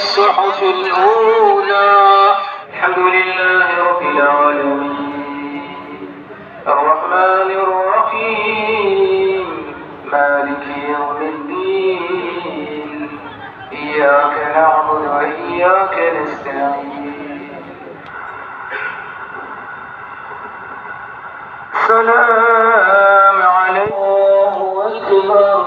الصحف الأولى. الحمد لله رب العالمين. الرحمن الرحيم. مالك يوم الدين. إياك نعبد وإياك نستعين. سلام عليكم. أكبر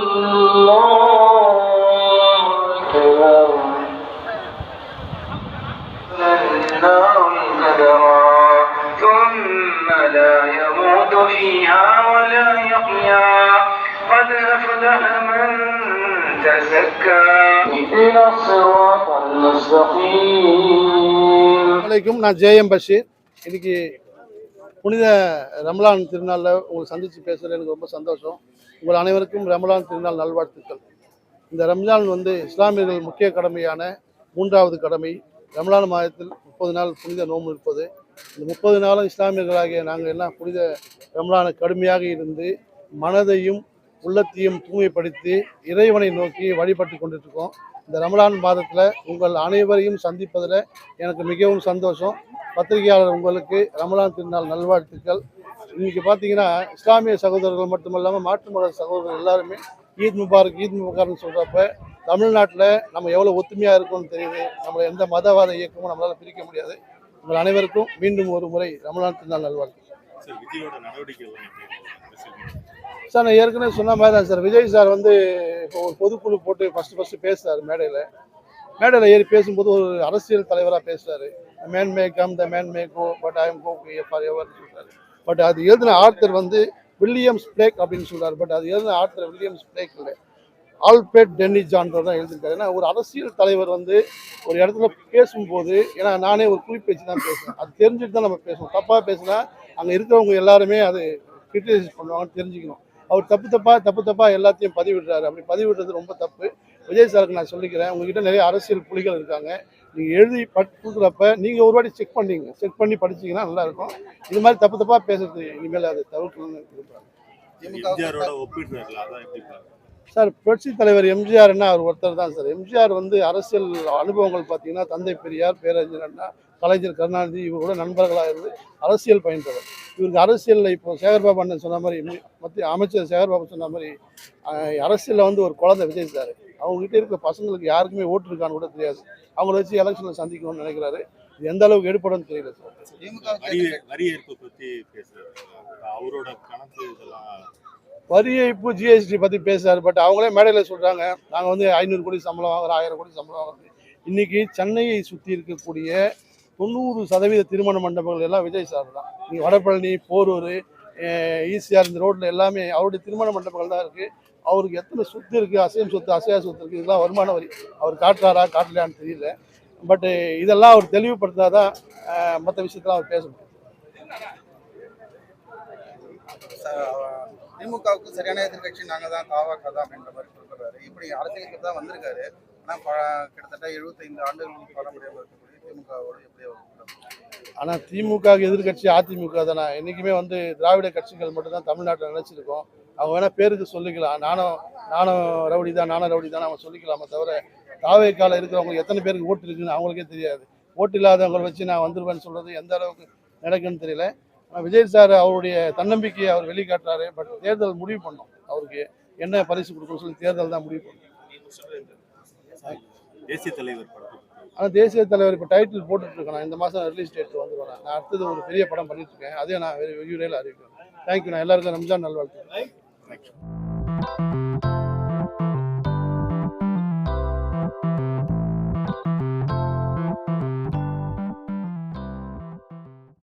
فيها ولا يحيا قد أفلح من تزكى إلى الصراط المستقيم வலைக்கும் நான் ஜேஎம் பஷீர் இன்னைக்கு புனித ரமலான் திருநாளில் உங்களை சந்தித்து பேசுகிறது எனக்கு ரொம்ப சந்தோஷம் உங்கள் அனைவருக்கும் ரமலான் திருநாள் நல்வாழ்த்துக்கள் இந்த ரம்ஜான் வந்து இஸ்லாமியர்கள் முக்கிய கடமையான மூன்றாவது கடமை ரமலான் மாதத்தில் முப்பது நாள் புனித நோம்பு இருப்பது. இந்த முப்பது நாளும் இஸ்லாமியர்களாகிய நாங்கள் எல்லாம் புனித ரமலான கடுமையாக இருந்து மனதையும் உள்ளத்தையும் தூய்மைப்படுத்தி இறைவனை நோக்கி வழிபட்டு கொண்டிருக்கோம். இந்த ரமலான் மாதத்தில் உங்கள் அனைவரையும் சந்திப்பதில் எனக்கு மிகவும் சந்தோஷம். பத்திரிகையாளர் உங்களுக்கு ரமலான் திருநாள் நல்வாழ்த்துக்கள். இன்றைக்கி பார்த்தீங்கன்னா இஸ்லாமிய சகோதரர்கள் மட்டுமல்லாமல் மாற்று மத சகோதரர்கள் எல்லாருமே ஈத் முபாரக் ஈத் முபாரக்னு சொல்கிறப்ப தமிழ்நாட்டில் நம்ம எவ்வளோ ஒத்துமையாக இருக்கோம்னு தெரியுது. நம்மளை எந்த மதவாத இயக்கமும் நம்மளால் பிரிக்க முடியாது. உங்கள் அனைவருக்கும் மீண்டும் ஒரு முறை ரமலான் திருநாள் நல்வாழ்த்து சார் நான் ஏற்கனவே சொன்ன மாதிரி தான் சார். விஜய் சார் வந்து இப்போ ஒரு பொதுக்குழு போட்டு ஃபஸ்ட்டு ஃபஸ்ட்டு பேசுறாரு மேடையில். மேடையில் ஏறி பேசும்போது ஒரு அரசியல் தலைவராக பேசுறாரு. Man may come the man may go but I am go for ever சொல்றாரு. பட் அது எழுதின ஆர்த்தர் வந்து வில்லியம்ஸ் பிளேக் அப்படின்னு சொல்றாரு. பட் அது எழுதின ஆர்த்தர் வில்லியம்ஸ் பிளேக் இல்லை. ஆல்பர்ட் டென்னி ஜான்வர் தான் எழுதியிருக்காரு. ஏன்னா ஒரு அரசியல் தலைவர் வந்து ஒரு இடத்துல பேசும்போது ஏன்னா நானே ஒரு குறிப்பு வச்சு தான் பேசுவேன். அது தெரிஞ்சுட்டு தான் நம்ம பேசணும் தப்பாக பேசினா அங்கே இருக்கிறவங்க எல்லாருமே அது கிரிட்டிசைஸ் பண்ணுவாங்கன்னு தெரிஞ்சுக்கணும். அவர் தப்பு தப்பா தப்பு தப்பா எல்லாத்தையும் பதிவிடுறாரு. அப்படி பதிவிடுறது ரொம்ப தப்பு. விஜய் சாருக்கு நான் சொல்லிக்கிறேன் உங்ககிட்ட நிறைய அரசியல் புலிகள் இருக்காங்க. நீங்கள் எழுதி பட் கொடுக்குறப்ப நீங்கள் ஒரு வாட்டி செக் பண்ணீங்க. செக் பண்ணி படிச்சீங்கன்னா நல்லா இருக்கும். இது மாதிரி தப்பு தப்பா பேசுறது இனிமேல் அதை தவிர்க்கணும்னு விரும்புகிறேன் சார் புரட்சி தலைவர் எம்ஜிஆர்னா அவர் ஒருத்தர் தான் சார். எம்ஜிஆர் வந்து அரசியல் அனுபவங்கள் பார்த்தீங்கன்னா தந்தை பெரியார் பேரறிஞர் அண்ணா கலைஞர் கருணாநிதி இவரோட நண்பர்களாக இருந்து அரசியல் பயின்றவர். இவருக்கு அரசியலில் இப்போ சேகர்பாபு அண்ணன் சொன்ன மாதிரி மத்திய அமைச்சர் சேகர்பாபு சொன்ன மாதிரி அரசியல்ல வந்து ஒரு குழந்தை விஜய் சார் அவங்ககிட்ட இருக்க பசங்களுக்கு யாருக்குமே ஓட்டு இருக்கான்னு கூட தெரியாது. அவங்கள வச்சு எலெக்ஷனில் சந்திக்கணும்னு நினைக்கிறாரு. இது எந்த அளவுக்கு எடுபடும் தெரியல சார் வரி வரி ஏற்பு பத்தி பேசுறாரு. அவரோட கணக்கு இதெல்லாம் வரி ஏய்ப்பு ஜிஎஸ்டி பற்றி பேசுகிறார் பட் அவங்களே மேடையில் சொல்கிறாங்க நாங்கள் வந்து ஐநூறு கோடி சம்பளம் வாங்குறோம் ஆயிரம் கோடி சம்பளம் வாங்குறோம். இன்றைக்கி சென்னையை சுற்றி இருக்கக்கூடிய தொண்ணூறு சதவீத திருமண மண்டபங்கள் எல்லாம் விஜய் சார் தான். நீங்கள் வடபழனி போரூர் ஈசிஆர் இந்த ரோட்டில் எல்லாமே அவருடைய திருமண மண்டபங்கள் தான் இருக்குது அவருக்கு எத்தனை சொத்து இருக்குது அசையம் சொத்து அசையா சொத்து இருக்குது இதெல்லாம் வருமான வரி அவர் காட்டுறாரா காட்டலையான்னு தெரியல. பட்டு இதெல்லாம் அவர் தெளிவுபடுத்தினாதான் மற்ற விஷயத்தெல்லாம் அவர் பேச முடியும். திமுகவுக்கு சரியான எதிர்க்கட்சி நாங்கள் தான் தாவாக்கா தான் அப்படின்ற மாதிரி சொல்றாரு. இப்படி அரசியலுக்கு தான் வந்திருக்காரு. ஆனால் கிட்டத்தட்ட எழுபத்தைந்து ஆண்டுகள் பாரம்பரியம் இருக்கக்கூடிய திமுகவோட எப்படி அவர் ஆனால் திமுக எதிர்க்கட்சி அதிமுக தானே? என்றைக்குமே வந்து திராவிட கட்சிகள் மட்டும்தான் தமிழ்நாட்டில் நினச்சிருக்கோம். அவங்க வேணால் பேருக்கு சொல்லிக்கலாம். நானும் நானும் ரவுடி தான் நானும் ரவுடி தான் அவங்க சொல்லிக்கலாமே தவிர தாவேக்கால இருக்கிறவங்களுக்கு எத்தனை பேருக்கு ஓட்டு இருக்குன்னு அவங்களுக்கே தெரியாது. ஓட்டு இல்லாதவங்களை வச்சு நான் வந்துருவேன்னு சொல்கிறது எந்த அளவுக்கு நடக்குன்னு தெரியல. விஜய் சார் அவருடைய தன்னம்பிக்கையை அவர் வெளிக்காட்டுறாரு. பட் தேர்தல் முடிவு பண்ணோம். அவருக்கு என்ன பரிசு கொடுக்கணும்னு சொல்லி தேர்தல் தான் முடிவு பண்ணும். தேசிய தலைவர் ஆனால் தேசிய தலைவர் இப்போ டைட்டில் போட்டுட்டு இருக்கேன்? நான் இந்த மாதம் ரிலீஸ் டேட் வந்துடுவேன் நான் அடுத்தது ஒரு பெரிய படம் பண்ணிட்டு இருக்கேன். அதே நான் விரைவில் அறிவிக்கிறேன். தேங்க்யூ நான் எல்லாருக்கும் ரம்ஜான் நல்வாழ்த்து